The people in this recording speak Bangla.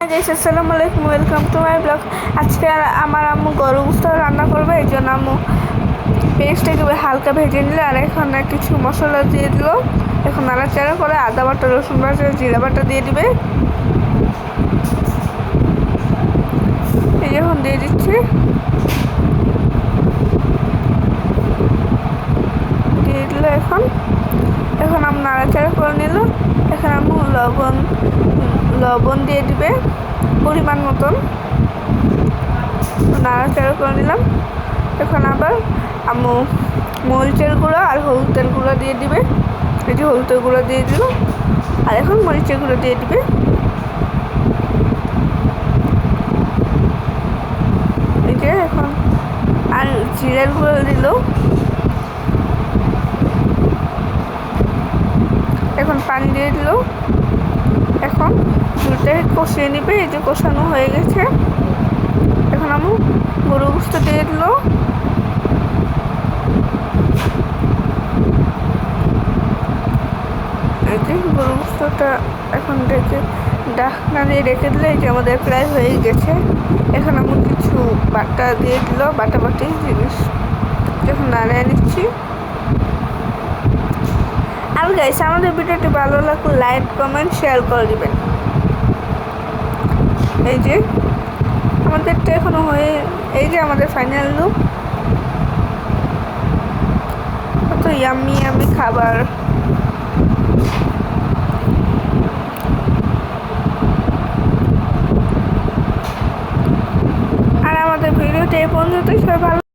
গাইস, আসসালামু আলাইকুম, ওয়েলকাম টু মাই ব্লগ। আজকে আমার আম্মু গরু গুস্ত রান্না করবে, এই জন্য আম্মু পেঁয়াজটাকে হালকা ভেজে নিলে, আর এখন কিছু মশলা দিয়ে দিল। এখন নাড়াচাড়া করে আদা বাটা, রসুন বাটা, জিরা বাটা দিয়ে দিবে। এই যখন দিয়ে দিচ্ছি। দিয়ে দিল এখন। এখন আমি নাড়াচাড়া করে নিল। এখন আমি লবণ লবণ দিয়ে দিবে, পরিমাণ মতন। নাড়াচাড়া করে নিলাম। এখন আবার আমু মরিচের গুঁড়ো আর হলুদের গুঁড়ো দিয়ে দিবে। এই যে হলুদের গুঁড়ো দিয়ে দিল। আর এখন মরিচের গুঁড়ো দিয়ে দিবে। এই যে এখন আর জিরের গুঁড়ো দিল। এখন পানি দিয়ে দিল। এখন কষিয়ে নিবে, এই যে কষানো হয়ে গেছে। এখন আমি গরু গুস্ত দিয়ে দিল। এই যে গরু গুস্তটা এখন রেখে ডাকনা দিয়ে রেখে দিলে, এই যে আমাদের প্রায় হয়ে গেছে। এখন আমি কিছু বাটা দিয়ে দিল, বাটা বাটি জিনিস। এখন নাড়িয়ে নিচ্ছি। আর গাইস আমাদের ভিডিওটি ভালো লাগলে লাইক কমেন্ট শেয়ার করে দিবেন। এই যে, আমাদেরটা এখনও হয়ে, এই যে আমাদের ফাইনাল লুক কত ইয়ামি আমি খাবার। আর আমাদের ভিডিওটা এই পর্যন্তই, সবাই ভালো